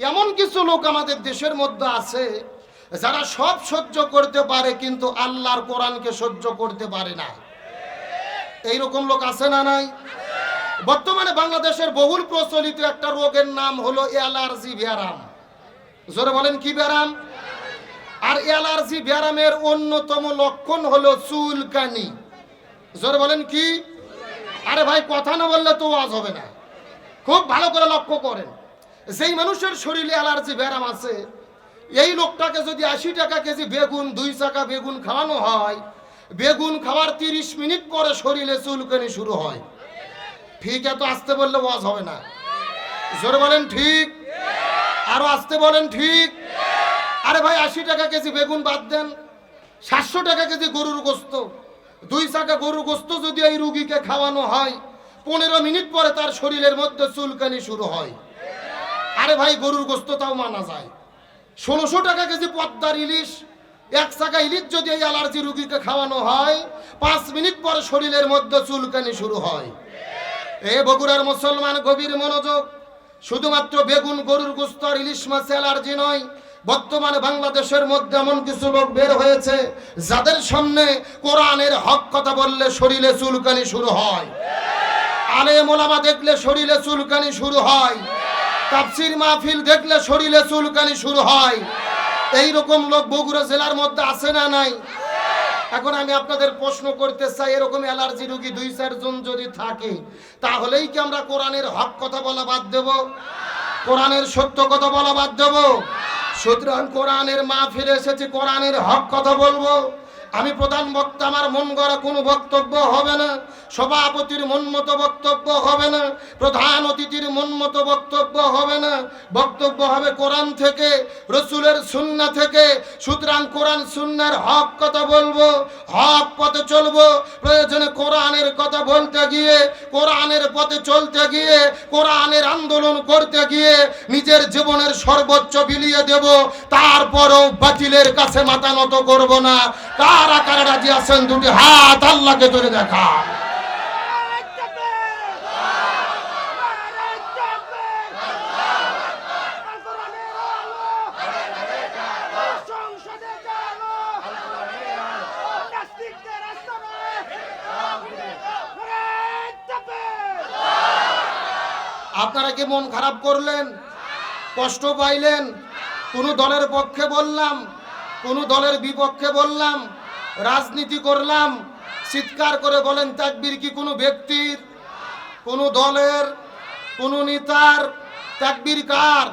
এমন কিছু লোক আমাদের দেশের মধ্যে আছে, যারা সব সহ্য করতে পারে, কিন্তু আল্লাহর কোরআনকে সহ্য করতে পারে না। এইরকম লোক আছে না নাই? বর্তমানে বাংলাদেশের বহুল প্রচলিত একটা রোগের নাম হলো অ্যালার্জি ব্যারাম জোরে বলেন, কি ব্যারাম আর অ্যালার্জি ব্যারামের অন্যতম লক্ষণ হলো চুলকানি। জোরে বলেন, কি? আরে ভাই, কথা না বললে তো আজ হবে না। খুব ভালো করে লক্ষ্য করেন। যেই মানুষের শরীরে অ্যালার্জি ব্যারাম আছে, এই লোকটাকে যদি আশি টাকা কেজি বেগুন, দুই চাকা বেগুন খাওয়ানো হয়, বেগুন খাওয়ার তিরিশ মিনিট পরে শরীরে চুলকানি শুরু হয়। ঠিক এত আসতে বললে ওয়াজ হবে না। জোরে বলেন ঠিক? আরও আসতে বলেন ঠিক? আরে ভাই, আশি টাকা কেজি বেগুন বাদ দেন। সাতশো টাকা কেজি গরুর গোস্ত। দুই চাকা গরুর গোস্ত যদি এই রুগীকে খাওয়ানো হয়, পনেরো মিনিট পরে তার শরীরের মধ্যে চুলকানি শুরু হয়। আরে ভাই, গরুর গোস্ত তাও মানা যায়। ষোলোশো টাকা কেজি পদ্মার ইলিশ, এক চাকা ইলিশ যদি এই অ্যালার্জি রুগীকে খাওয়ানো হয়, পাঁচ মিনিট পরে শরীরের মধ্যে চুলকানি শুরু হয়। এ বগুড়ার মুসলমান গভীর মনোযোগ। শুধুমাত্র বেগুন, গরুর গোস্ত আর ইলিশ মাছ অ্যালার্জি নয়, বর্তমানে বাংলাদেশের মধ্যে এমন কিছু লোক বের হয়েছে, যাদের সামনে কোরআনের হক কথা বললে শরীরে চুলকানি শুরু হয়। আলে মোলামা দেখলে শরীরে চুলকানি শুরু হয়। তাফসির মাহফিল দেখলে শরীরে চুলকানি শুরু হয়। এই রকম লোক বগুড়া জেলার মধ্যে আছে না নাই? এখন আমি আপনাদের প্রশ্ন করতে চাই, এরকম অ্যালার্জি রোগী দুই চারজন যদি থাকে, তাহলেই কি আমরা কোরআনের হক কথা বলা বাদ দেব? কোরআনের সত্য কথা বলা বাদ দেব? সুতরাং কোরআনের মা ফিরে এসেছে, কোরআনের হক কথা বলব। আমি প্রধান বক্তা, আমার মন গড়া কোনো বক্তব্য হবে না। সভাপতির মন মতো বক্তব্য হবে না। প্রধান অতিথির মন মতো বক্তব্য হবে না। বক্তব্য হবে কোরআন থেকে, রসুলের সুন্না থেকে। সুতরাং কোরআন সুন্নার হক কথা বলব, হক পথে চলবো। প্রয়োজনে কোরআনের কথা বলতে গিয়ে, কোরআনের পথে চলতে গিয়ে, কোরআনের আন্দোলন করতে গিয়ে নিজের জীবনের সর্বোচ্চ বিলিয়ে দেব। তারপরও বাতিলের কাছে মাথা নত করব না। কারা কারা রাজি আছেন, দুটি হাত আল্লাহকে ধরে দেখা আপনারা কি মন খারাপ করলেন? কষ্ট পাইলেন? কোন দলের পক্ষে বললাম, কোন দলের বিপক্ষে বললাম রাজনীতি করলাম, চিৎকার করে বলেন, তাকবীর কি কোনো ব্যক্তির, কোনো দলের, কোন নেতার? তাকবীর কার?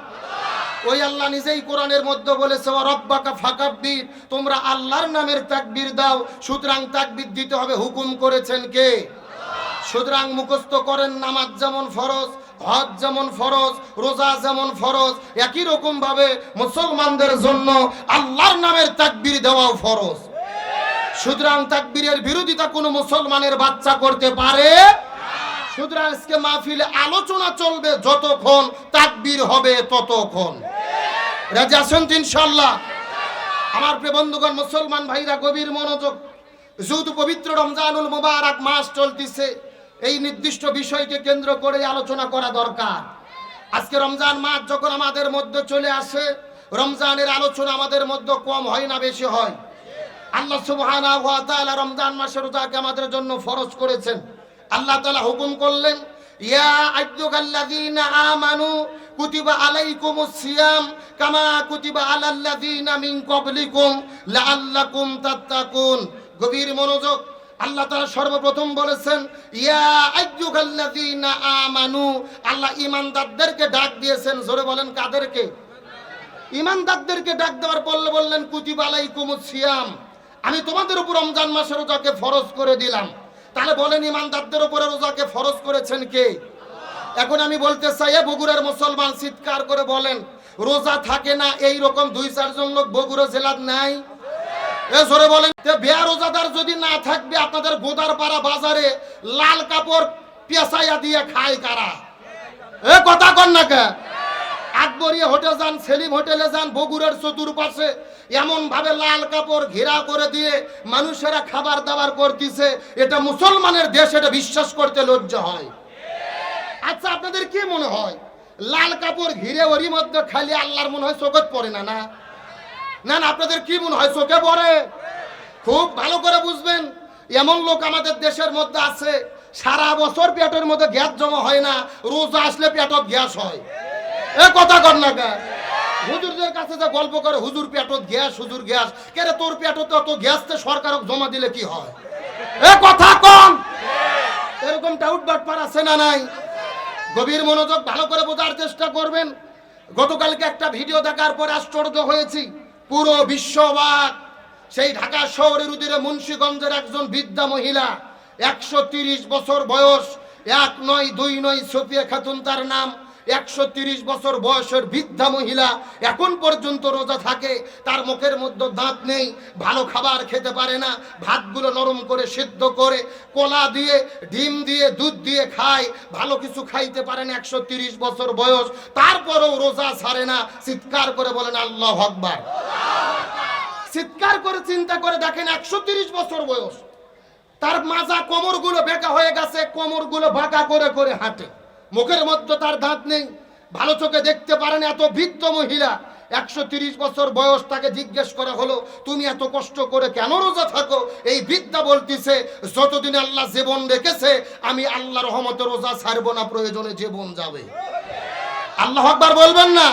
ওই আল্লাহ নিজেই কোরআনের মধ্যে বলেছে রব্বাকা ফাকাব্বির তোমরা আল্লাহর নামের তাকবীর দাও, সুতরাং তাকবীর দিতে হবে। হুকুম করেছেন কে? সুতরাং মুখস্থ করেন, নামাজ যেমন ফরজ, হজ যেমন ফরজ, রোজা যেমন ফরজ, একই রকম ভাবে মুসলমানদের জন্য আল্লাহর নামের তাকবীর দেওয়াও ফরজ। সুতরাং তাকবীরের বিরোধিতা কোনো মুসলমানের বাচ্চা করতে পারে? সুতরাং আজকে মাহফিলে আলোচনা চলবে যতক্ষণ তাকবীর হবে ততক্ষণ। রাজি আছেন তো ইনশাল্লাহ আমার প্রিয় বন্ধুগণ, মুসলমান ভাইরা, গভীর মনোযোগ। যেহেতু পবিত্র রমজানুল মুবারক মাস চলতেছে। এই নির্দিষ্ট বিষয়কে কেন্দ্র করে আলোচনা করা দরকার। আজকে রমজান মাস যখন আমাদের মধ্যে চলে আসে, রমজানের আলোচনা আমাদের মধ্যে কম হয় না, বেশি হয়। আল্লাহ সুবহানাহু ওয়া তাআলা রমজান মাসের রোজাকে আমাদের জন্য ফরজ করেছেন। আল্লাহ তাআলা হুকুম করলেন, ইয়া আইয়ুহাল্লাযীনা আমানু কুতিবা আলাইকুমুস সিয়াম কামা কুতিবা আলাল্লাযীনা মিন ক্বাবলিকুম লাআল্লাকুম তাত্তাকুন। গভীর মনোযোগ আল্লাহ তাআলা সর্বপ্রথম বলেছেন, ইয়া আইয়ুহাল্লাযীনা আমানু। আল্লাহ ঈমানদারদেরকে ডাক দিয়েছেন, জোরে বলেন কাদেরকে? ইমানদারদেরকে ডাক দেওয়ার পরে বললেন, কুতিবা আলাইকুমুস সিয়াম। আমি তোমাদের উপর রমজান মাসে রোজাকে ফরজ করে দিলাম। তাহলে বলেন ইমানদারদের উপরে রোজাকে ফরজ করেছেন কে? এখন আমি বলতে চাই, এ বগুড়ার মুসলমান চিৎকার করে বলেন, রোজা থাকে না, এই রকম দুই, চারজন লোক বগুড়া জেলার নাই? এ জোরে বলেন বেয়া রোজাদার যদি না থাকবে, আপনাদের গোদার পাড়া বাজারে লাল কাপড় পেঁচাইয়া দিয়ে খায় কারা? এ কথা কন না কে? আকবরিয়া হোটেল যান, সেলিম হোটেলে যান, বগুড়ের চতুর্পাশে এমন ভাবে লাল কাপড় ঘেরা করে দিয়ে মানুষেরা খাবার দাবার করতেছে। এটা মুসলমানের দেশ, এটা বিশ্বাস করতে লজ্জা হয়। আচ্ছা আপনাদের কি মনে হয়? লাল কাপড় ঘিরে ওরই মধ্যে খালি আল্লাহর মনে হয় চোখত পড়ে না না? না আপনাদের কি মনে হয় চোখে পড়ে? খুব ভালো করে বুঝবেন, এমন লোক আমাদের দেশের মধ্যে আছে, সারা বছর পেটের মধ্যে গ্যাস জমা হয় না, রোজা আসলে পেটত গ্যাস হয়। এ কথা কর না হুজুরদের কাছে যে গল্প করে, হুজুর পেটত গ্যাস, হুজুর গ্যাস। কেরে তোর পেটত অত গ্যাস তে সরকারক জমা দিলে কি হয়? এ কথা কম। এরকম ডাউট বাটপার আছে না নাই। গভীর মনোযোগ ভালো করে বোঝার চেষ্টা করবেন। গতকালকে একটা ভিডিও দেখার পর আশ্চর্য হয়েছি। পুরো বিশ্ববাক। সেই ঢাকা শহরের উদিরে মুন্সীগঞ্জের একজন বৃদ্ধা মহিলা, একশো বছর বয়স, এক নয় দুই নয় সফিয়া খাতুন তার নাম। একশো বছর বয়সের বৃদ্ধা মহিলা এখন পর্যন্ত রোজা থাকে, তার মুখের মধ্যে দাঁত নেই, ভালো খাবার খেতে পারে না, ভাতগুলো নরম করে সিদ্ধ করে, কলা দিয়ে, ডিম দিয়ে, দুধ দিয়ে খায়, ভালো কিছু খাইতে পারে না একশো বছর বয়স, তারপরেও রোজা ছাড়ে না, চিৎকার করে বলেন আল্লাহ আকবার। চিৎকার করে চিন্তা করে দেখেন একশো বছর বয়স, তার মাজা কোমরগুলো বেঁকা হয়ে গেছে, কোমরগুলো বাঁকা করে করে হাঁটে। মুখের মধ্যে তার দাঁত নেই, ভালো চোখে দেখতে পারেন এত বৃদ্ধ মহিলা। একশো বছর বয়স তাকে জিজ্ঞেস করা হলো, তুমি এত কষ্ট করে কেন রোজা থাকো? এই বৃদ্ধা বলতিছে, যতদিন আল্লাহ জীবন রেখেছে, আমি আল্লাহ রহমতে রোজা ছাড়বো না, প্রয়োজনে জীবন যাবে। আল্লাহ আকবার বলবেন না?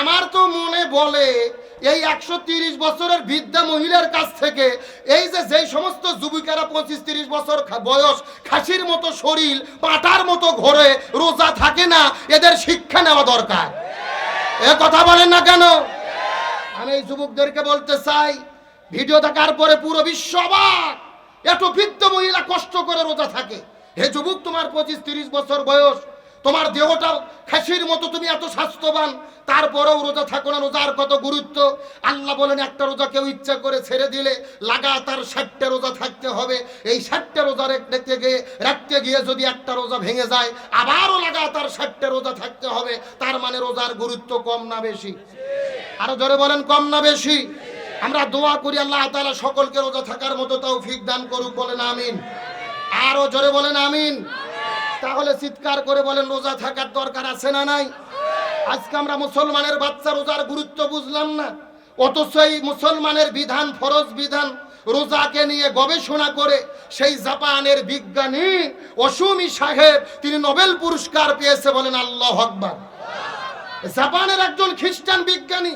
আমার তো মনে বলে এই একশো তিরিশ বছরের বৃদ্ধা মহিলার কাছ থেকে এই যে যেই সমস্ত যুবিকারা পঁচিশ তিরিশ বছর বয়স, খাসির মতো শরীর পাটার মতো ঘরে, রোজা থাকে না, এদের শিক্ষা নেওয়া দরকার। এ কথা বলেন না কেন? আমি এই যুবকদেরকে বলতে চাই, ভিডিও দেখার পরে পুরো বিশ্ব অবাক। এত বৃদ্ধ মহিলা কষ্ট করে রোজা থাকে। হে যুবক, তোমার পঁচিশ তিরিশ বছর বয়স তোমার দেহটা খাসির মতো তুমি এত স্বাস্থ্যবান, তারপরেও রোজা থাকো না, রোজার কত গুরুত্ব? আল্লাহ বলেন, একটা রোজা কেউ ইচ্ছা করে ছেড়ে দিলে লাগাতার ষাটটা রোজা থাকতে হবে। এই ষাটটা রোজা রেখতে গিয়ে রাখতে গিয়ে যদি একটা রোজা ভেঙে যায়, আবারও লাগাতার ষাটটা রোজা থাকতে হবে। তার মানে রোজার গুরুত্ব কম না বেশি। আরও জোরে বলেন, কম না বেশি? আমরা দোয়া করি, আল্লাহ তালা সকলকে রোজা থাকার মতো তাও ফিক দান করুক, বলেন আমিন। আরও জোরে বলেন, আমিন। তাহলে চিৎকার করে বলেন, রোজা থাকার দরকার আছে না নাই? আজকে আমরা মুসলমানের বাচ্চা রোজার গুরুত্ব বুঝলাম না। অথচ এই মুসলমানের বিধান, ফরজ বিধান, রোজাকে নিয়ে গবেষণা করে সেই জাপানের বিজ্ঞানী অসুমি সাহেব, তিনি নোবেল পুরস্কার পেয়েছে বলেন আল্লাহ আকবার। জাপানের একজন খ্রিস্টান বিজ্ঞানী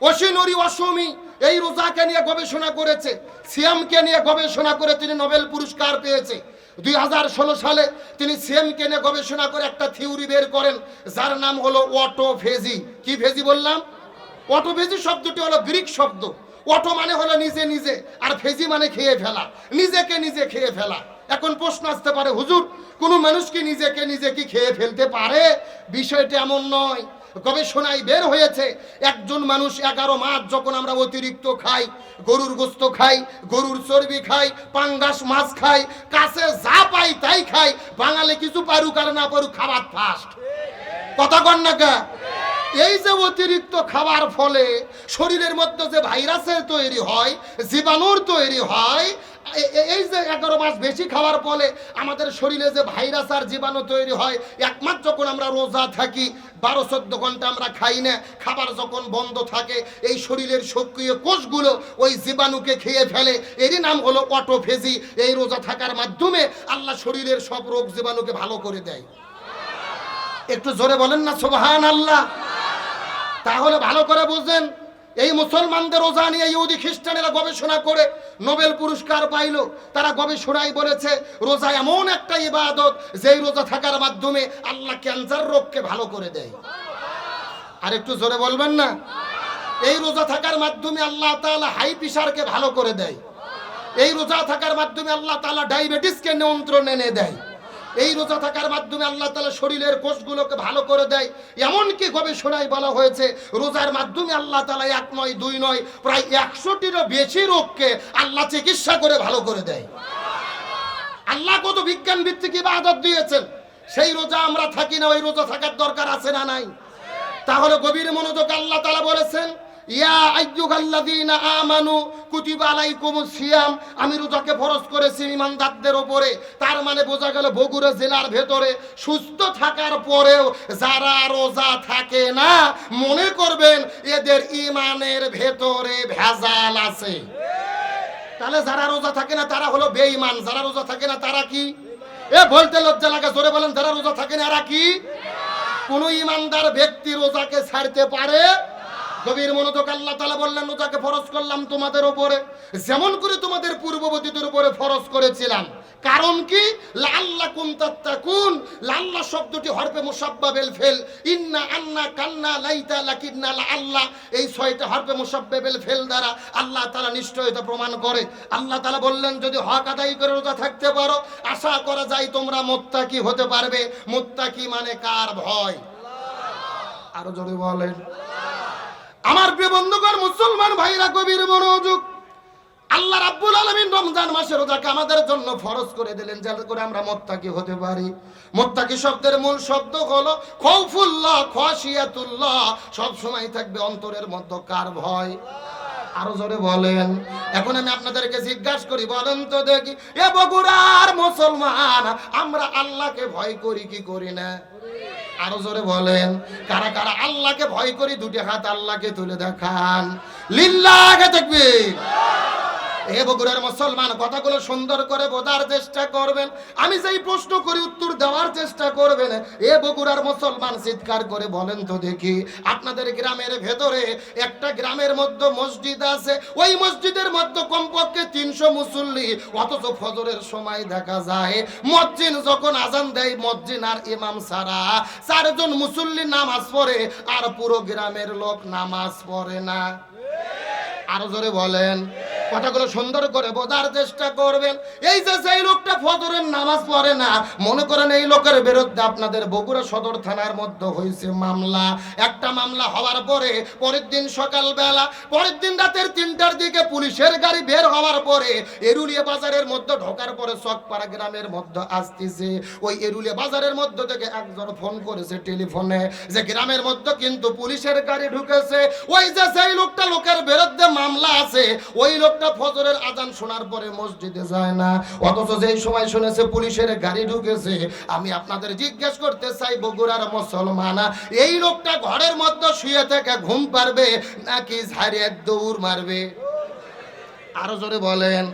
অসিনরি অসমি, এই রোজাকে নিয়ে গবেষণা করেছে, সিয়ামকে নিয়ে গবেষণা করে তিনি নোবেল পুরস্কার পেয়েছে। দুই হাজার ষোলো সালে তিনি সিএমকে নিয়ে গবেষণা করে একটা থিওরি বের করেন, যার নাম হলো অটোফেজি। কি ফেজি বললাম? অটোফেজি শব্দটি হলো গ্রিক শব্দ। অটো মানে হলো নিজে নিজে, আর ফেজি মানে খেয়ে ফেলা। নিজেকে নিজে খেয়ে ফেলা। এখন প্রশ্ন আসতে পারে, হুজুর, কোনো মানুষ কি নিজেকে নিজে কি খেয়ে ফেলতে পারে? বিষয়টা এমন নয়। গবেষণায় বের হয়েছে, একজন মানুষ এগারো মাস যখন আমরা অতিরিক্ত খাই, গরুর গোস্ত খাই, গরুর চর্বি খাই, পাঙ্গাস মাছ খাই, কাছে যা পাই তাই খাই, বাঙালি কিছু পারুক আর না পারুক খাবার ফাস্ট কথা কন না কে? এই যে অতিরিক্ত খাবার ফলে শরীরের মধ্যে যে ভাইরাসের তৈরি হয়, জীবাণুর তৈরি হয় এই যে এগারো মাস বেশি খাওয়ার ফলে আমাদের শরীরে যে ভাইরাস আর জীবাণু তৈরি হয়, একমাত্র যখন আমরা রোজা থাকি, বারো চোদ্দ ঘণ্টা আমরা খাই না, খাবার যখন বন্ধ থাকে, এই শরীরের সক্রিয় কোষগুলো ওই জীবাণুকে খেয়ে ফেলে। এরই নাম হলো অটোফেজি। এই রোজা থাকার মাধ্যমে আল্লাহ শরীরের সব রোগ জীবাণুকে ভালো করে দেয়। একটু জোরে বলেন না সোবাহান আল্লাহ তাহলে ভালো করে বুঝলেন এই মুসলমানদের রোজা নিয়ে ইহুদি খ্রিস্টানেরা গবেষণা করে নোবেল পুরস্কার পাইল। তারা গবেষণায় বলেছে, রোজা এমন একটা ইবাদত যেই রোজা থাকার মাধ্যমে আল্লাহ ক্যান্সার রোগকে ভালো করে দেয়। আর একটু জোরে বলবেন না? এই রোজা থাকার মাধ্যমে আল্লাহ তাআলা হাই প্রেশারকে ভালো করে দেয়। এই রোজা থাকার মাধ্যমে আল্লাহ তালা ডায়াবেটিসকে নিয়ন্ত্রণ এনে দেয়। এই রোজা থাকার মাধ্যমে আল্লাহ তাআলা শরীরের কোষগুলোকে ভালো করে দেয়। এমনকি গবেষণায় বলা হয়েছে, রোজার মাধ্যমে আল্লাহ তাআলা এক নয়, দুই নয়, প্রায় একশোটিরও বেশি রোগকে আল্লাহ চিকিৎসা করে ভালো করে দেয়। আল্লাহ কত বিজ্ঞান ভিত্তিক ইবাদত দিয়েছেন। সেই রোজা আমরা থাকি না, ওই রোজা থাকার দরকার আছে না নাই? তাহলে গভীর মনোযোগ আল্লাহ তালা বলেছেন ইয়া আইয়ুহাল্লাযীনা আমানু কুতিবা আলাইকুমুস সিয়াম। আমি রোজাকে ফরজ করেছি ইমানদারদের ওপরে তার মানে বোঝা গেল বগুড়া জেলার ভেতরে সুস্থ থাকার পরেও যারা রোজা থাকে না, মনে করবেন এদের ইমানের ভেতরে ভেজাল আছে। তাহলে যারা রোজা থাকে না, তারা হলো বেঈমান। যারা রোজা থাকে না, তারা কি? এ বলতে লজ্জা লাগে, জোরে বলেন, যারা রোজা থাকে না, এরা কি? কোন ইমানদার ব্যক্তি রোজাকে ছাড়তে পারে গভীর মনোযোগ আল্লাহ তালা বললেন রোজাকে ফরজ করলাম তোমাদের উপরে। যেমন করে তোমাদের পূর্ববর্তীদের উপরে ফরজ করেছিলাম। কারণ কি? লাল্লা কুন তাত্তাকুন। লাল্লা শব্দটি হরফে মুসাব্বাবেল ফেল। ইন্না আন্না কান্না লাইতা লাকিন্না আল্লাহ এই ছয়টা হরফে মুসাব্বাবেল ফেল দ্বারা আল্লাহ তালা নিশ্চয়তা প্রমাণ করে। আল্লাহ তালা বললেন, যদি হক আদায় করে রোজা থাকতে পারো, আশা করা যায় তোমরা মোত্তাকি হতে পারবে। মোত্তাকি মানে কার ভয়? আরও জোরে বলেন। আমার প্রিয় বন্ধুগণ, মুসলমান ভাইরা, কবির মনোযোগ। আল্লাহ রাব্বুল আলামিন রমজান মাসে রোজাকে আমাদের জন্য ফরজ করে দিলেন, যাতে করে আমরা মোত্তাকি হতে পারি। মোত্তাকি শব্দের মূল শব্দ হলো খৌফুল্লাহ খাশিয়াতুল্লাহ সব সময় থাকবে অন্তরের মধ্যে কার ভয়। আরও জোরে বলেন। এখন আমি আপনাদেরকে জিজ্ঞাসা করি, বলেন তো দেখি, এ বগুড়ার মুসলমান, আমরা আল্লাহকে ভয় করি কি করি না? আরও জোরে বলেন, কারা কারা আল্লাহকে ভয় করি, দুটি হাত আল্লাহকে তুলে দেখান। লিল্লাহকে দেখবি এ বগুড়ার মুসলমান, কথাগুলো সুন্দর করে বোঝার চেষ্টা করবেন। আমি যেই প্রশ্ন করি, উত্তর দেওয়ার চেষ্টা করবেন। এ বগুড়ার মুসলমান চিৎকার করে বলেন তো দেখি, আপনাদের গ্রামের ভেতরে একটা গ্রামের মধ্যে মসজিদ আছে। ওই মসজিদের মধ্যে কমপক্ষে তিনশো মুসল্লি, অথচ ফজরের সময় দেখা যায়, মসজিদ যখন আজান দেয়, মসজিদ আর ইমাম সারা চারজন মুসল্লি নামাজ পড়ে, আর পুরো গ্রামের লোক নামাজ পড়ে না। আরও জোরে বলেন। কথাগুলো সুন্দর করে বোঝার চেষ্টা করবেন। এই যে সেই লোকটা ফজরের নামাজ পড়ে না, মনে করেন এই লোকের বিরুদ্ধে আপনাদের বগুড়া সদর থানার মধ্যে হয়েছে মামলা। একটা মামলা হওয়ার পরে, পরের দিন সকালবেলা, পরের দিন রাতের তিনটার দিকে পুলিশের গাড়ি বের হওয়ার পরে এরুলিয়া বাজারের মধ্যে ঢোকার পরে চকপাড়া গ্রামের মধ্যে আসতেছে। ওই এরুলিয়া বাজারের মধ্যে থেকে একজন ফোন করেছে টেলিফোনে যে গ্রামের মধ্যে কিন্তু পুলিশের গাড়ি ঢুকেছে। ওই যে সেই লোকটা লোকের বিরুদ্ধে মামলা আছে, ওই লোকটা ফজরের আজান শোনার পরে মসজিদে যায় না। অথচ যেই সময় শুনেছে পুলিশের গাড়ি ঢুকেছে, আমি আপনাদের জিজ্ঞেস করতে চাই বগুড়ার মুসলমান, এই লোকটা ঘরের মধ্যে শুয়ে থেকে ঘুম পারবে নাকি ঝাড়িয়ে দৌড় মারবে? আরও জোরে বলেন।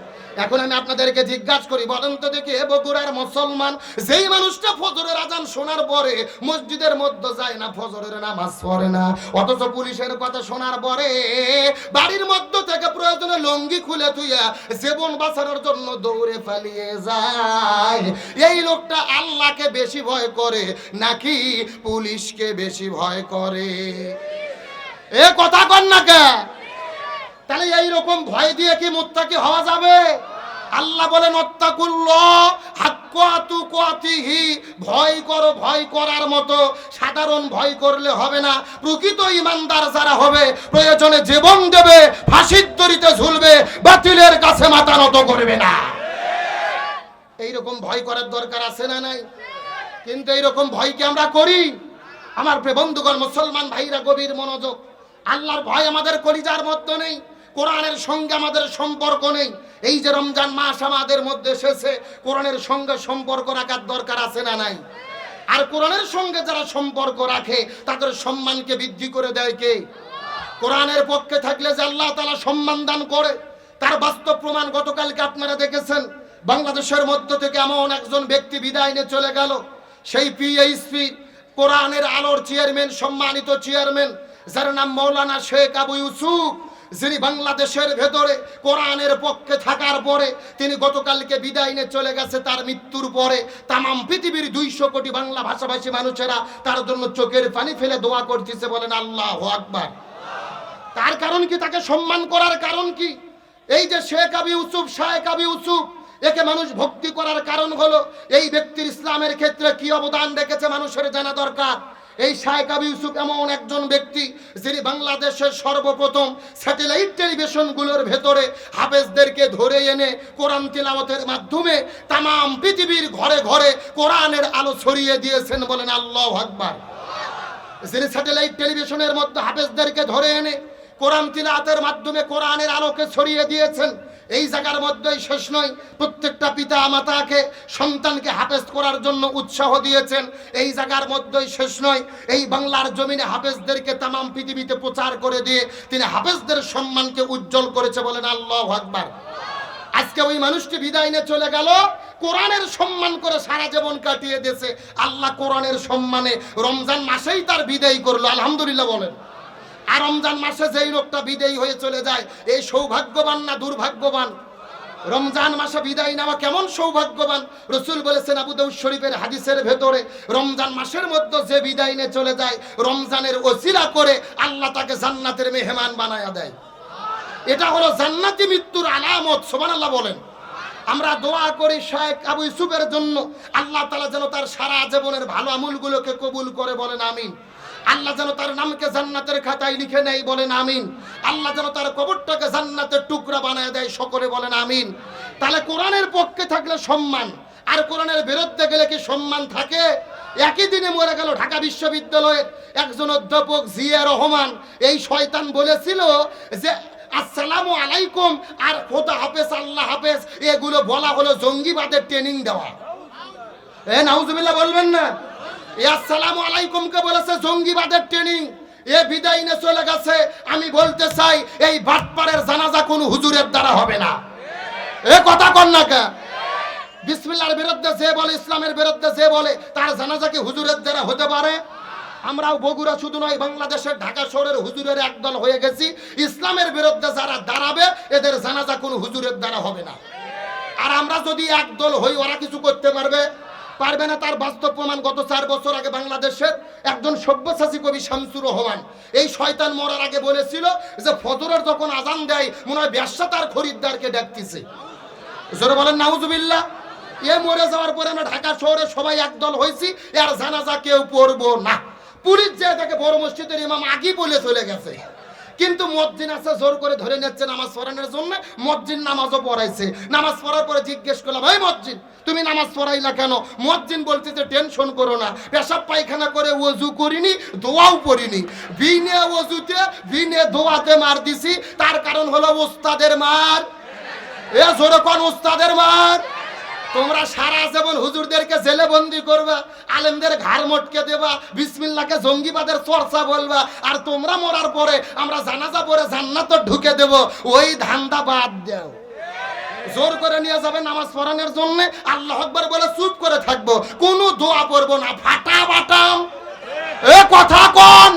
এখন আমি আপনাদেরকে জিজ্ঞাসা করি, বলেন তো দেখি, এ বগুড়ার মুসলমান, যেই মানুষটা ফজরের আজান শোনার পরে মসজিদের মধ্যে যায় না, ফজরের নামাজ পড়ে না, অথচ পুলিশের কথা শোনার পরে বাড়ির মধ্য থেকে প্রয়োজনে লঙ্গি খুলে তুইয়া জীবন বাঁচানোর জন্য দৌড়ে পালিয়ে যায়। এই লোকটা আল্লাহকে বেশি ভয় করে, নাকি পুলিশকে বেশি ভয় করে? এ কথা কর না কে? তাহলে এই রকম ভয় দিয়ে কি মুত্তাকি হওয়া যাবে? আল্লাহ বলেন ভয় করো, ভয় করার মতো সাধারণ ভয় করলে হবে না। প্রকৃত ইমানদার যারা হবে, প্রয়োজনে জীবন দেবে, ফাঁসির দড়িতে ঝুলবে, বাতিলের কাছে মাথা নত করবে না। এইরকম ভয় করার দরকার আছে না নাই? কিন্তু এইরকম ভয় কি আমরা করি? আমার বন্ধুগণ, মুসলমান ভাইরা, গভীর মনোযোগ। আল্লাহর ভয় আমাদের কলিজার মধ্যে নেই। কোরআনের সঙ্গে আমাদের সম্পর্ক নেই। এই যে রমজান মাস আমাদের মধ্যে এসেছে, কোরআনের সঙ্গে সম্পর্ক রাখার দরকার আছে না নাই? আর কোরআনের সঙ্গে যারা সম্পর্ক রাখে, তাদের সম্মানকে বৃদ্ধি করে দেয় কে? কোরআনের পক্ষে থাকলে যে আল্লাহ তালা সম্মান দান করে, তার বাস্তব প্রমাণ গতকালকে আপনারা দেখেছেন। বাংলাদেশের মধ্য থেকে এমন একজন ব্যক্তি বিদায় নিয়ে চলে গেল। সেই পিএইচপি কোরআনের আলোর চেয়ারম্যান সম্মানিত চেয়ারম্যান যার নাম মৌলানা শেখ আবু ইউসুফ। যিনি বাংলাদেশের ভেতরে কোরআনের পক্ষে থাকার পরে তিনি গতকালকে বিদায় নিয়ে চলে গেছে, তার মৃত্যুর পরে তামাম পৃথিবীর দুইশো কোটি বাংলা ভাষাভাষী মানুষেরা তার জন্য চোখের পানি ফেলে দোয়া করতেছে বলেন আল্লাহ আকবার। তার কারণ কি? তাকে সম্মান করার কারণ কি? এই যে শেখ আবি ইউসুফ শাহেক আবি ইউসুফ, একে মানুষ ভক্তি করার কারণ হলো এই ব্যক্তির ইসলামের ক্ষেত্রে কি অবদান রেখেছে মানুষের জানা দরকার? এই আবি ইউসুফ এমন একজন ব্যক্তি যিনি বাংলাদেশের সর্বপ্রথম স্যাটেলাইট টেলিভিশনগুলোর ভেতরে হাফেজদেরকে ধরে এনে কোরআন তিলাওয়াতের মাধ্যমে তামাম পৃথিবীর ঘরে ঘরে কোরআনের আলো ছড়িয়ে দিয়েছেন বলেন আল্লাহ আকবার। যিনি স্যাটেলাইট টেলিভিশনের মধ্যে হাফেজদেরকে ধরে এনে কোরআন তিলাতের মাধ্যমে কোরআনের আলোকে ছড়িয়ে দিয়েছেন এই জায়গার মধ্যেই শেষ নয়। প্রত্যেকটা পিতা মাতাকে, সন্তানকে হাফেজ করার জন্য উৎসাহ দিয়েছেন। এই জায়গার মধ্যেই শেষ নয়। এই বাংলার জমিনে হাফেজদেরকে তামাম পৃথিবীতে প্রচার করে দিয়ে তিনি হাফেজদের সম্মানকে উজ্জ্বল করেছে বলেন আল্লাহ আকবার। আজকে ওই মানুষটি বিদায় নিয়ে চলে গেল, কোরআনের সম্মান করে সারা জীবন কাটিয়ে দিয়েছে। আল্লাহ কোরআনের সম্মানে রমজান মাসেই তার বিদায় করল, আলহামদুলিল্লাহ বলেন। আর রমজান মাসে যেই লোকটা বিদায়ী হয়ে চলে যায়, এই সৌভাগ্যবান না দুর্ভাগ্যবান? রমজান মাসে বিদায় নেওয়া কেমন সৌভাগ্যবান? রসুল বলেছেন আবু দাউদ শরীফের হাদিসের ভেতরে, রমজান মাসের মধ্যে যে বিদায় নিয়ে চলে যায়, রমজানের ওসিলা করে আল্লাহ তাকে জান্নাতের মেহমান বানায়া দেয়। এটা হলো জান্নাতি মৃত্যুর আলামত, সুবহানাল্লাহ বলেন। আমরা দোয়া করি শেখ আবু ইউসুফের জন্য, আল্লাহ তালা যেন তার সারা জীবনের ভালো আমলগুলোকে কবুল করে বলেন, আমিন। আল্লাহ যেন তার নামকে জান্নাতের খাতায় লিখে নেই বলেন আমিন। আল্লাহ যেন তার কবরটাকে জান্নাতের টুকরা বানায় দেয়, সকলে বলেন আমিন। তাহলে কোরআনের পক্ষে থাকলে সম্মান, আর কোরআনের বিরুদ্ধে গেলে কি সম্মান থাকে? একই দিনে মরে গেল ঢাকা বিশ্ববিদ্যালয়ের একজন অধ্যাপক জিয়া রহমান। এই শয়তান বলেছিল যে, আসসালামু আলাইকুম, আর খোদা হাফেজ, আল্লাহ হাফেজ। এগুলো বলা হলো জঙ্গিবাদের ট্রেনিং দেওয়া। এ, নাউজুবিল্লাহ, বলবেন না? এ আসসালামু আলাইকুম, কে বলেছে জঙ্গিবাদের ট্রেনিং এ বিদায় নিয়ে চলে গেছে। আমি বলতে চাই, এই বাটপাড়ের জানাজা কোন হুজুরের দ্বারা হবে না। এ কথা কন না কে? বিসমিল্লার বিরুদ্ধে যে বলে, ইসলামের বিরুদ্ধে যে বলে, তার জানাজা কি হুজুরের দ্বারা হতে পারে? আমরাও বগুড়া শুধু নয়, বাংলাদেশের ঢাকা শহরের হুজুরের একদল হয়ে গেছি। ইসলামের বিরুদ্ধে যারা দাঁড়াবে, এদের জানাজা কোন হুজুরের দ্বারা হবে না। আর আমরা যদি একদল হই, ওরা কিছু করতে পারবে? পারবে না তার বাস্তব প্রমাণ। গত চার বছর আগে বাংলাদেশের একজন সব্যসাচী কবি শামসুর রহমান এই শয়তান মরার আগে বলেছিল যে ফজরের যখন আজান দেয়, মনে হয় ব্যবসা তার খরিদ্দারকে ডাকতেছে। জোরে বলেন, নাউজুবিল্লাহ। এ মরে যাওয়ার পরে আমরা ঢাকা শহরে সবাই একদল হয়েছি আর জানাজা কেউ পড়ব না। পুলিশ যে তাকে বড় মসজিদের ইমাম আগেই বলে চলে গেছে। কিন্তু মসজিদ আছে, জোর করে ধরে নিচ্ছে নামাজ পড়ানোর জন্য। মসজিদ নামাজও পড়াইছে। নামাজ পড়ার পরে জিজ্ঞেস করলাম, এই মসজিদ, তুমি নামাজ পড়াইলা কেন? মসজিদ বলছে যে, টেনশন করো না। পেশাব পায়খানা করে ওজু করিনি, দোয়াও পড়িনি। বিনে ওজুতে বিনে দোয়াতে মার দিছি। তার কারণ হলো ওস্তাদের মার। এ জোরে কোন উস্তাদের মার? তোমরা সারা জীবন হুজুরদেরকে জেলে বন্দি করবা, আলেমদের ঘাড় মটকে দেবা বিসমিল্লাহকে জঙ্গিবাদের চর্চা বলবা, আর তোমরা মরার পরে আমরা জানাজা পরে জান্নাত ঢুকে দেব, ওই ধান্দা বাদ দাও। জোর করে নিয়ে যাবে নামাজ পড়ানোর জন্য, আল্লাহ আকবার বলে চুপ করে থাকব, কোনো দোয়া পড়ব না, ফাটা বাটাম এ কথা কোন?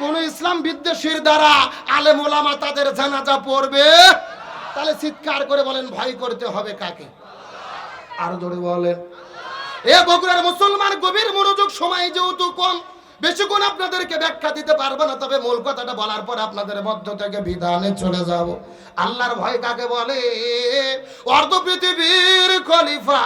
কোন ইসলাম বিদ্বেষীর দ্বারা আলেম ওলামা তাদের জানাজা পড়বে? তাহলে চিৎকার করে বলেন, ভয় করতে হবে কাকে? আরও জোরে বলেন। এ বগুড়ার মুসলমান গভীর মনোযোগ সময় যেহেতু কম, বেশিক্ষণ আপনাদেরকে ব্যাখ্যা দিতে পারব না, তবে মূল কথাটা বলার পর আপনাদের মধ্য থেকে বিধানে চলে যাব। আল্লাহর ভয় কাকে বলে? অর্ধ পৃথিবীর খলিফা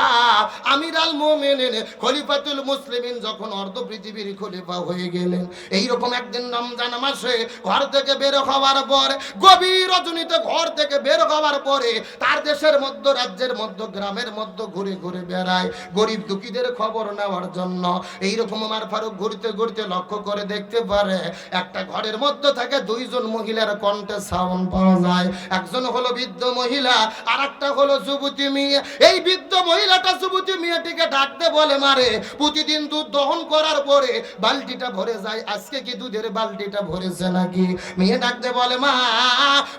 আমির আল মোমেনিন, খলিফাতুল মুসলিমিন যখন অর্ধ পৃথিবীর খলিফা হয়ে গেলেন, এইরকম একদিন রমজান মাসে ঘর থেকে বের হওয়ার পর, গভীর রজনীতে ঘর থেকে বের হওয়ার পরে তার দেশের মধ্য, রাজ্যের মধ্য, গ্রামের মধ্য ঘুরে ঘুরে বেড়ায়। গরিব দুঃখীদের খবর নেওয়ার জন্য এইরকম আমার ফারুক ঘুরতে ঘুরতে লক্ষ্য করে দেখতে পারে, একটা ঘরের মধ্যে থাকে দুইজন মহিলার কণ্ঠে সাউন্ড পাওয়া যায়। একজন হলো বৃদ্ধ মহিলা আর একটা হলো যুবতী মেয়ে। এই বৃদ্ধ মহিলাটা যুবতী মেয়েটিকে ডাকতে বলে মারে। প্রতিদিন দুধ দহন করার পরে বালতিটা ভরে যায়। আজকে কি দুধের বালতিটা ভরেছে নাকি? মেয়ে ডাকতে বলে, মা,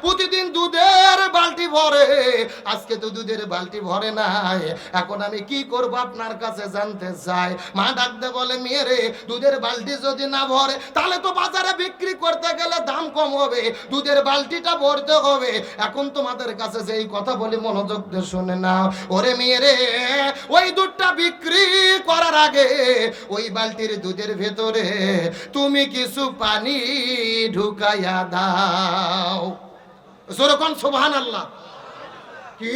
প্রতিদিন দুধের বালতি ভরে। আজকে তো দুধের বালতি ভরে নাই। এখন আমি কি করব আপনার কাছে জানতে চাই। মা ডাকতে বলে, মেয়ে রে, দুধের বালতি যদি না ভরে, তাহলে তো বাজারে বিক্রি করতে গেলে দাম কম হবে। দুধের বালতিটা ভরতে হবে। এখন তোমাদের কাছে যেই কথা বলি মনোযোগ দিয়ে শুনে নাও। ওরে মেয়ে রে ওই দুধটা বিক্রি করার আগে ওই বালতির দুধের ভেতরে তুমি কিছু পানি ঢুকাইয়া দাও। জোরকন সুবহান আল্লাহ কি?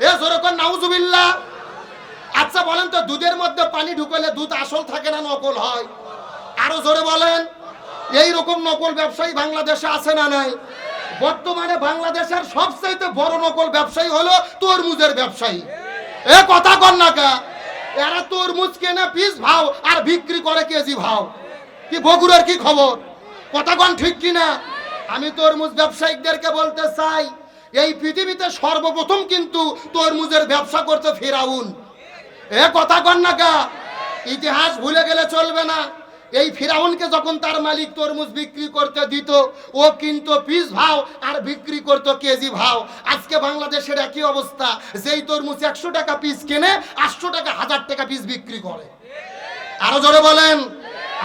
এ জোরকন নাউজুবিল্লাহ। আচ্ছা বলেন তো, দুধের মধ্যে পানি ঢুকালে দুধ আসল থাকে না নকল হয়? আরও জোরে বলেন। এই রকম নকল ব্যবসায়ী বাংলাদেশে আছে না নাই? বর্তমানে বাংলাদেশের সবচাইতে বড় নকল ব্যবসায়ী হলো তরমুজের ব্যবসায়ী। এ কথা কর না কা? এরা তরমুজ কেনে পিস ভাও আর বিক্রি করে কেজি ভাও। কি বগুড়ার কি খবর? কথা কন ঠিক কিনা? আমি তরমুজ ব্যবসায়িকদেরকে বলতে চাই, এই পৃথিবীতে সর্বপ্রথম কিন্তু তরমুজের ব্যবসা করতে ফেরাউন। এ কথা কন না কা? ইতিহাস ভুলে গেলে চলবে না। এই ফিরাউনকে যখন তার মালিক তরমুজ বিক্রি করতে দিত, ও কিন্তু পিস ভাও আর বিক্রি করতো কেজি ভাও। আজকে বাংলাদেশের একই অবস্থা। যেই তরমুজ একশো টাকা পিস কেনে, আটশো টাকা, হাজার টাকা পিস বিক্রি করে। আরও জোরে বলেন।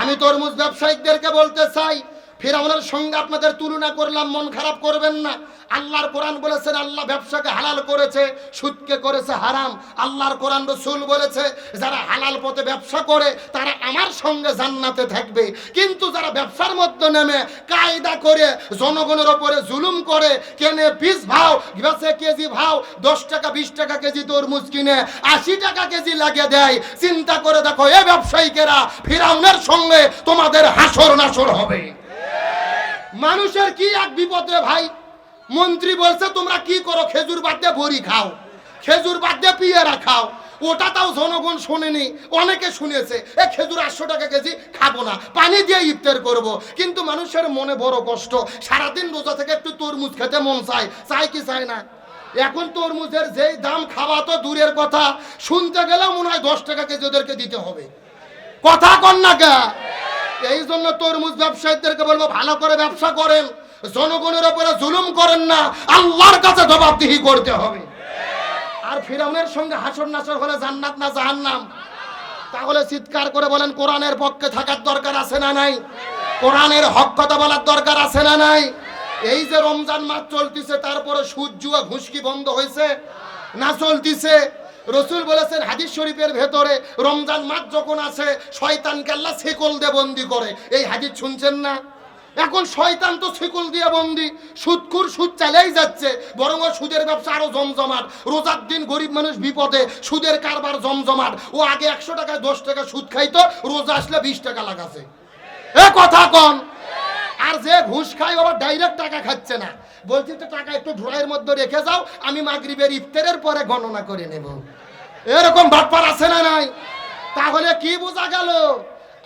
আমি তরমুজ ব্যবসায়িকদেরকে বলতে চাই ফিরাউনের সঙ্গে আপনাদের তুলনা করলাম, মন খারাপ করবেন না। আল্লাহর কোরআন বলেছেন, আল্লাহ ব্যবসাকে হালাল করেছে, সুদকে করেছে হারাম। আল্লাহর কোরআন রসুল বলেছে, যারা হালাল পথে ব্যবসা করে, তারা আমার সঙ্গে জান্নাতে থাকবে। কিন্তু যারা ব্যবসার মধ্যে নেমে কায়দা করে, জনগণের ওপরে জুলুম করে, কেনে পিস ভাও, বেচে কেজি ভাও, দশ টাকা, বিশ টাকা কেজি তরমুজ কিনে, আশি টাকা কেজি লাগিয়ে দেয়, চিন্তা করে দেখো, এ ব্যবসায়িকেরা ফিরাউনের সঙ্গে তোমাদের হাসর নাসর হবে। মানুষের কি এক বিপদ ভাই? মন্ত্রী বলছে, তোমরা কি করো? খেজুর বাদ দিয়ে বড়ি খাও। খেজুর বাদ দিয়ে পিয়ারা খাও। ওটা তাও জনগণ শোনেনি। অনেকে শুনেছে, এ খেজুর আটশো টাকা কেজি খাব না, পানি দিয়ে ইফতার করব। কিন্তু মানুষের মনে বড় কষ্ট, সারাদিন রোজা থেকে একটু তরমুজ খেতে মন চায়। চায় কি চায় না? এখন তরমুজের যেই দাম খাওয়া তো দূরের কথা, শুনতে গেলেও মনে হয় দশ টাকা কেজি ওদেরকে দিতে হবে। কথা কন না গা এই জন্য তরমুজ ব্যবসায়ীদেরকে বলব, ভালো করে ব্যবসা করেন। জনগণের উপরে জুলুম করেন না, আল্লাহর কাছে জবাবদিহি করতে হবে। আর ফিরাউনের সঙ্গে হাসর নাসর হলে জান্নাত না জাহান্নাম? তাহলে চিৎকার করে বলেন, কোরআনের পক্ষে থাকার দরকার আছে না নাই? কোরআনের হক কথা বলার দরকার আছে না নাই? এই যে রমজান মাস চলতিছে, তারপরে সূর্য ঘুষকি বন্ধ হয়েছে না চলতিছে? রসুল বলেছেন, হাদিস শরীফের ভেতরে রমজান মাস যখন আছে, শয়তানকে আল্লাহ ছেকল দিয়ে বন্দি করে। এই হাদিস শুনছেন না? এখন শয়তান তো ছিকুল দিয়ে বন্দি। সুদকুর সুদ চালেই যাচ্ছে, বরং সুদের ব্যবসা আরও জমজমাট। রোজার দিন গরিব মানুষ বিপদে, সুদের কারবার জমজমাট। ও আগে একশো টাকায় দশ টাকা সুদ খাইতো, রোজা আসলে বিশ টাকা লাগাছে। এ কথা কন আর যে ঘুষ খায় আবার ডাইরেক্ট টাকা খাচ্ছে না। বলছি, তো টাকা একটু ঢোড়াইয়ের মধ্যে রেখে যাও, আমি মাগরিবের ইফতারের পরে গণনা করে নেব। এরকম বাটপার আছে না নাই? তাহলে কি বোঝা গেল?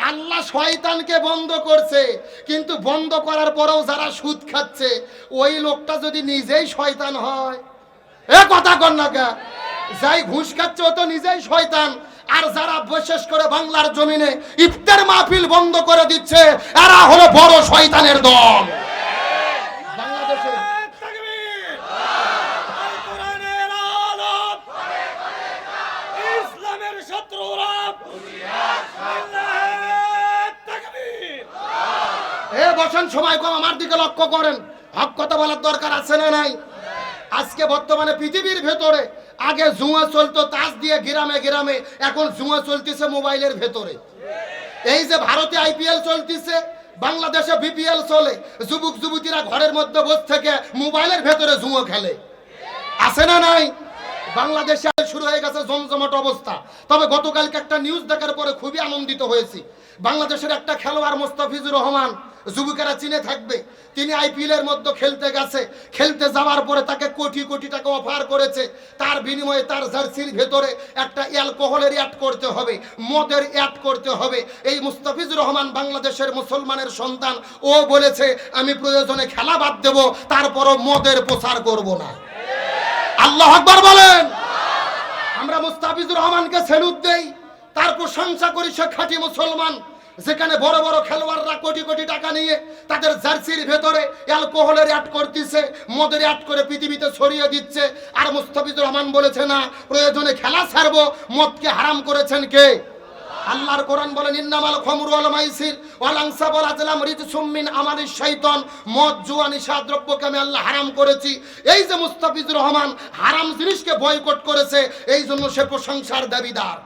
আল্লাহ শয়তানকে বন্ধ করছে, কিন্তু বন্ধ করার পরেও যারা সুদ খাচ্ছে, ওই লোকটা যদি নিজেই শয়তান হয়। এ কথা কর না যাই ঘুষ খাচ্ছে, ও তো নিজেই শয়তান। আর যারা বিশেষ করে বাংলার জমিনে ইফতার মাহফিল বন্ধ করে দিচ্ছে, এরা হলো বড় শয়তানের দল। বসেন, সময় কম, আমার দিকে লক্ষ্য করেন। হক কথা বলার দরকার আছে না নাই? আজকে বর্তমানে পৃথিবীর ভেতরে আগে জুয়া চলতো, তাস দিয়ে গ্রামে গ্রামে, এখন জুয়া চলতেছে মোবাইলের ভেতরে। এই যে ভারতে আইপিএল চলতেছে, বাংলাদেশে বিপিএল চলে যুবক যুবতীরা ঘরের মধ্যে বসে থেকে মোবাইলের ভেতরে জুয়া খেলে। আছে না নাই? বাংলাদেশে শুরু হয়ে গেছে জমজমাট অবস্থা। তবে গতকালকে একটা নিউজ দেখার পরে খুবই আনন্দিত হয়েছি। বাংলাদেশের একটা খেলোয়াড় মোস্তাফিজুর রহমান যুবকেরা চিনে থাকবে। তিনি আইপিএল এর মধ্যে খেলতে গেছে। খেলতে যাওয়ার পরে তাকে কোটি কোটি টাকা অফার করেছে। তার বিনিময়ে তার জার্সির ভেতরে একটা অ্যালকোহলের অ্যাড করতে হবে, মদের অ্যাড করতে হবে। এই মুস্তাফিজুর রহমান বাংলাদেশের মুসলমানের সন্তান। ও বলেছে, আমি প্রয়োজনে খেলা বাদ দেব, তারপরও মদের প্রচার করব না। আল্লাহ আকবার বলেন। আমরা মুস্তাফিজুর রহমানকে সেলুট দেই, তার প্রশংসা করি সে খাঁটি মুসলমান, যেখানে বড় বড় খেলোয়াড়রা কোটি কোটি টাকা নিয়ে তাদের জার্সির ভেতরে অ্যালকোহলের অ্যাড করতেছে, মদের অ্যাড করে পৃথিবীতে ছড়িয়ে দিচ্ছে। আর মুস্তাফিজুর রহমান বলেছে, না, প্রয়োজনে খেলা ছাড়বো, মদকে হারাম করেছেন কে? আল্লাহর কোরআন বলেন, ইন্নামাল খমরু ওয়াল মাইসির ওয়াল আনসাব ওয়াল আজলাম রিজসুম মিন আমালিশ শয়তান মদ, জুয়া নিশা দ্রব্যকে আমি আল্লাহ হারাম করেছি। এই যে মুস্তাফিজুর রহমান হারাম জিনিসকে বয়কট করেছে, এই জন্য সে প্রশংসার দাবিদার।